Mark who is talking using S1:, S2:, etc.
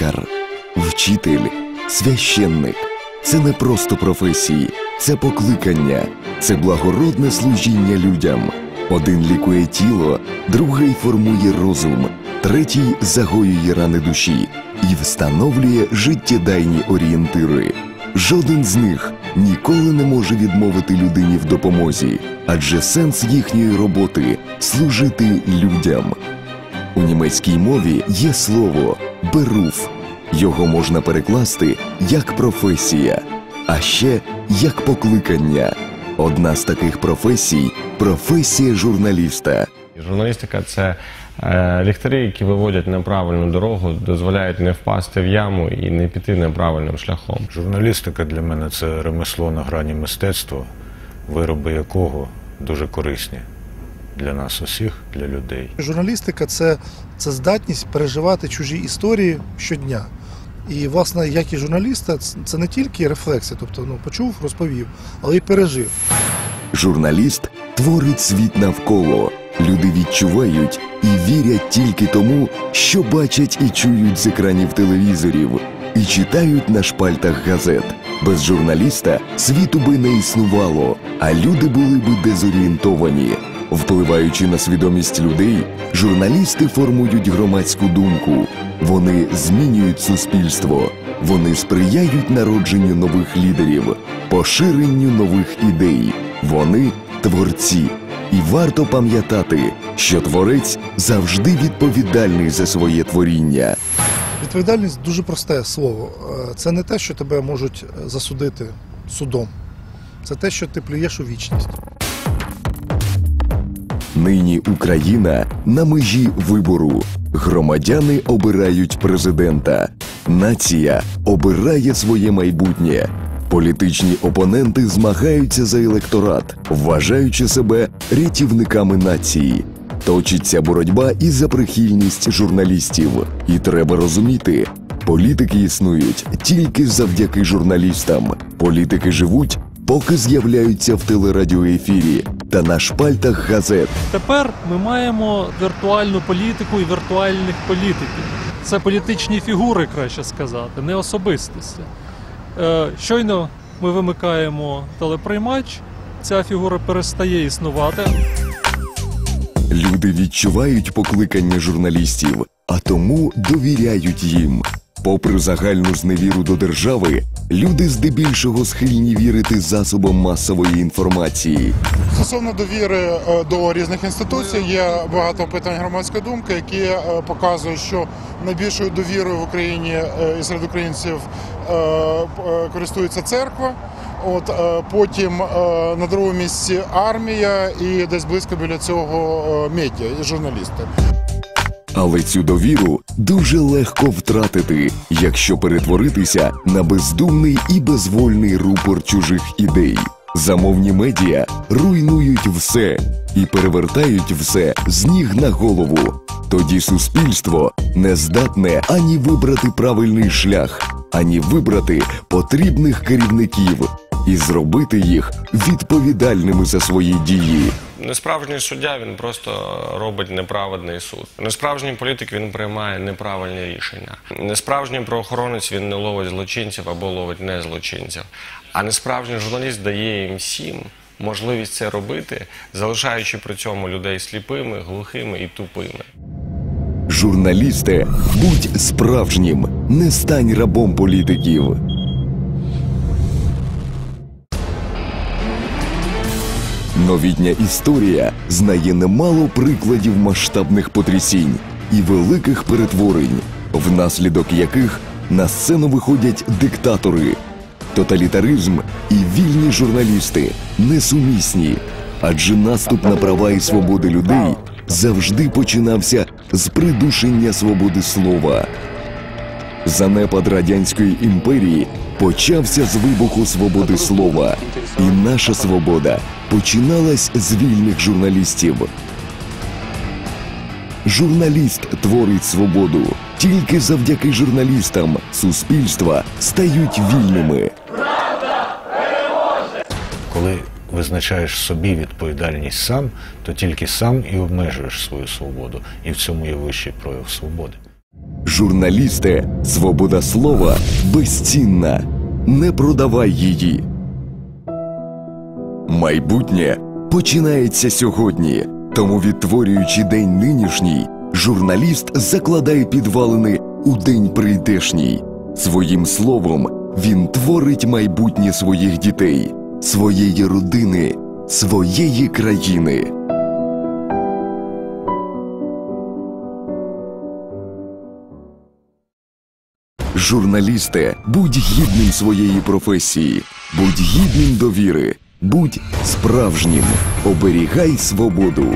S1: лікар, вчитель, священник. Це не просто професії, це покликання, це благородне служіння людям. Один лікує тіло, другий формує розум, третій загоює рани душі і встановлює життєдайні орієнтири. Жоден з них ніколи не може відмовити людині в допомозі, адже сенс їхньої роботи служити людям. У німецькій мові є слово беруф. Його можна перекласти як професія, а ще як покликання. Одна з таких професій професія журналіста.
S2: Журналістика це е, ліхтарі, які виводять на правильну дорогу, дозволяють не впасти в яму і не піти неправильним шляхом.
S3: Журналістика для мене це ремесло на грані мистецтва, вироби якого дуже корисні для нас усіх, для людей.
S4: Журналістика це, це здатність переживати чужі історії щодня. І, власне, як і журналіста, це не тільки рефлексія, тобто ну, почув, розповів, але й пережив.
S1: Журналіст творить світ навколо. Люди відчувають і вірять тільки тому, що бачать і чують з екранів телевізорів, і читають на шпальтах газет. Без журналіста світу би не існувало, а люди були би дезорієнтовані. Впливаючи на свідомість людей, журналісти формують громадську думку. Вони змінюють суспільство. Вони сприяють народженню нових лідерів, поширенню нових ідей. Вони творці. І варто пам'ятати, що творець завжди відповідальний за своє творіння.
S4: Відповідальність дуже просте слово. Е, Це не те, що тебе можуть е, засудити судом. Це те, що ти плюєш у вічність.
S1: Нині Україна на межі вибору. Громадяни обирають президента. Нація обирає своє майбутнє. Політичні опоненти змагаються за електорат, вважаючи себе рятівниками нації. Точиться боротьба і за прихильність журналістів. І треба розуміти, політики існують тільки завдяки журналістам. Політики живуть, поки з'являються в телерадіоефірі та на шпальтах газет.
S5: Тепер ми маємо віртуальну політику і віртуальних політиків. Це політичні фігури, краще сказати, не особистості. Е, Щойно ми вимикаємо телеприймач, ця фігура перестає існувати.
S1: Люди відчувають покликання журналістів, а тому довіряють їм. Попри загальну зневіру до держави, люди здебільшого схильні вірити засобам масової інформації.
S6: Стосовно довіри е, до різних інституцій, є багато питань громадської думки, які е, показують, що найбільшою довірою в Україні е, і серед українців користується церква. От потім на другому місці армія, і десь близько біля цього медіа і журналісти.
S1: Але цю довіру дуже легко втратити, якщо перетворитися на бездумний і безвольний рупор чужих ідей. Замовні медіа руйнують все і перевертають все з ніг на голову. Тоді суспільство не здатне ані вибрати правильний шлях, ані вибрати потрібних керівників і зробити їх відповідальними за свої дії.
S2: Несправжній суддя він просто робить неправедний суд. Несправжній політик він приймає неправильні рішення. Несправжній правоохоронець він не ловить злочинців або ловить не злочинців. А несправжній журналіст дає їм всім можливість це робити, залишаючи при цьому людей сліпими, глухими і тупими.
S1: Журналісте, будь справжнім, не стань рабом політиків. Новітня історія знає немало прикладів масштабних потрясінь і великих перетворень, внаслідок яких на сцену виходять диктатори. Тоталітаризм і вільні журналісти несумісні, адже наступ на права і свободи людей завжди починався з придушення свободи слова. Занепад радянської імперії почався з вибуху свободи слова, і наша свобода починалась з вільних журналістів. Журналіст творить свободу. Тільки завдяки журналістам суспільства стають вільними.
S3: Коли визначаєш собі відповідальність сам, то тільки сам і обмежуєш свою свободу, і в цьому є вищий прояв свободи.
S1: Журналісти, свобода слова безцінна. Не продавай її. Майбутнє починається сьогодні. Тому, відтворюючи день нинішній, журналіст закладає підвалини у день прийдешній. Своїм словом він творить майбутнє своїх дітей, своєї родини, своєї країни. Журналісте, будь гідним своєї професії, будь гідним довіри, будь справжнім, оберігай свободу.